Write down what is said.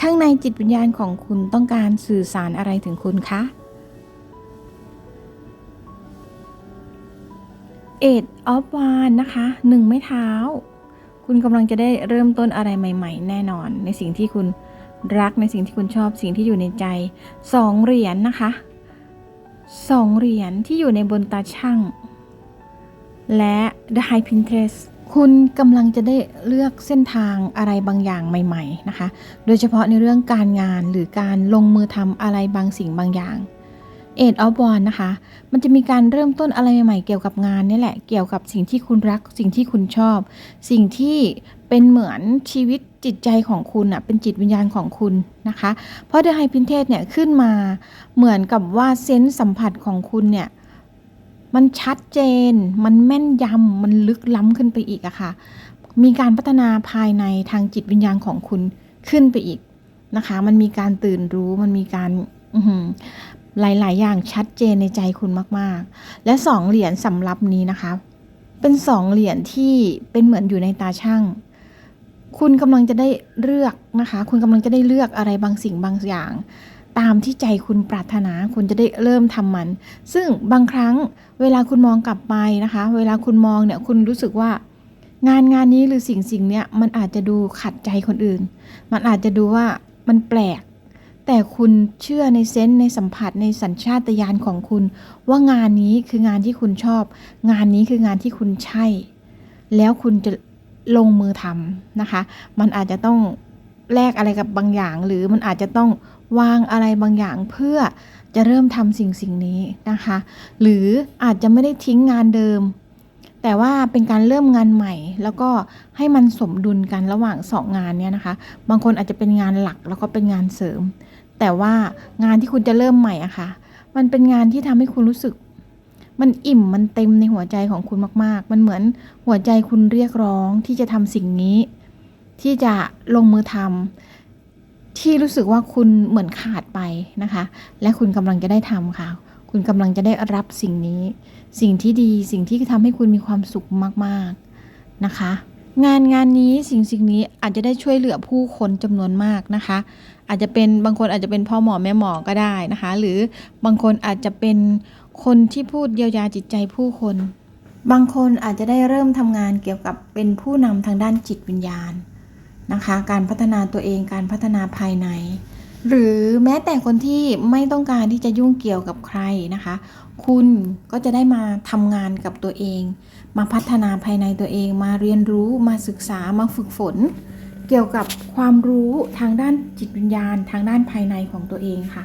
ข้างในจิตวิญญาณของคุณต้องการสื่อสารอะไรถึงคุณคะเอ็ดออฟวานนะคะหนึ่งไม้เท้า คุณกำลังจะได้เริ่มต้นอะไรใหม่ ๆ แน่นอน ในสิ่งที่คุณรักในสิ่งที่คุณชอบสิ่งที่อยู่ในใจสองเหรียญนนะคะสองเหรียญที่อยู่ในบนตาช่าง และ The High Pinterest คุณกำลังจะได้เลือกเส้นทางอะไรบางอย่างใหม่ๆนะคะ โดยเฉพาะในเรื่องการงานหรือการลงมือทำอะไรบางสิ่งบางอย่างเอ็ดออฟวอนนะคะ มันจะมีการเริ่มต้นอะไรใหม่ๆเกี่ยวกับงานนี่แหละ เกี่ยวกับสิ่งที่คุณรัก สิ่งที่คุณชอบ สิ่งที่เป็นเหมือนชีวิตจิตใจของคุณอะเป็นจิตวิญญาณของคุณนะคะ เพราะ The High Princess เนี่ยขึ้นมาเหมือนกับว่าเซนส์สัมผัสของคุณเนี่ย มันชัดเจน มันแม่นยำ มันลึกล้ำขึ้นไปอีกอะค่ะ มีการพัฒนาภายในทางจิตวิญญาณของคุณขึ้นไปอีกนะคะ มันมีการตื่นรู้ มันมีการหลาย ๆ อย่างชัดเจนในใจคุณมาก ๆ และสองเหรียญสำรับนี้นะคะ เป็นสองเหรียญที่เป็นเหมือนอยู่ในตาช่าง คุณกำลังจะได้เลือกนะคะ คุณกำลังจะได้เลือกอะไรบางสิ่งบางอย่าง ตามที่ใจคุณปรารถนาคุณจะได้เริ่มทำมัน ซึ่งบางครั้งเวลาคุณมองกลับไปนะคะ เวลาคุณมองเนี่ยคุณรู้สึกว่างานงานนี้หรือสิ่งสิ่งเนี้ยมันอาจจะดูขัดใจคนอื่น มันอาจจะดูว่ามันแปลก แต่คุณเชื่อในเซนส์ในสัมผัสในสัญชาตญาณของคุณ ว่างานนี้คืองานที่คุณชอบ งานนี้คืองานที่คุณใช่ แล้วคุณจะลงมือทำนะคะ มันอาจจะต้องแลกอะไรกับบางอย่าง หรือมันอาจจะต้อง วางอะไรบางอย่างเพื่อจะเริ่มทำสิ่งสิ่งนี้นะคะ หรืออาจจะไม่ได้ทิ้งงานเดิม แต่ว่าเป็นการเริ่มงานใหม่ แล้วก็ให้มันสมดุลกันระหว่างสองงานเนี้ยนะคะ บางคนอาจจะเป็นงานหลักแล้วก็เป็นงานเสริม แต่ว่างานที่คุณจะเริ่มใหม่อะค่ะ มันเป็นงานที่ทำให้คุณรู้สึก มันอิ่มมันเต็มในหัวใจของคุณมาก ๆ มันเหมือนหัวใจคุณเรียกร้องที่จะทำสิ่งนี้ ที่จะลงมือทำ ที่รู้สึกว่าคุณเหมือนขาดไปนะคะ และคุณกำลังจะได้ทำค่ะ คุณกำลังจะได้รับสิ่งนี้ สิ่งที่ดีสิ่งที่ทำให้คุณมีความสุขมากๆนะคะ งานงานนี้สิ่งสิ่งนี้อาจจะได้ช่วยเหลือผู้คนจำนวนมากนะคะ อาจจะเป็นบางคนอาจจะเป็นพ่อหมอแม่หมอก็ได้นะคะ หรือบางคนอาจจะเป็นคนที่พูดเยียวยาจิตใจผู้คน บางคนอาจจะได้เริ่มทำงานเกี่ยวกับเป็นผู้นำทางด้านจิตวิญญาณ นะคะ การพัฒนาตัวเองการพัฒนาภายใน หรือแม้แต่คนที่ไม่ต้องการที่จะยุ่งเกี่ยวกับใครนะคะ คุณก็จะได้มาทำงานกับตัวเอง มาพัฒนาภายในตัวเอง มาเรียนรู้มาศึกษามาฝึกฝน เกี่ยวกับความรู้ทางด้านจิตวิญญาณ ทางด้านภายในของตัวเองค่ะ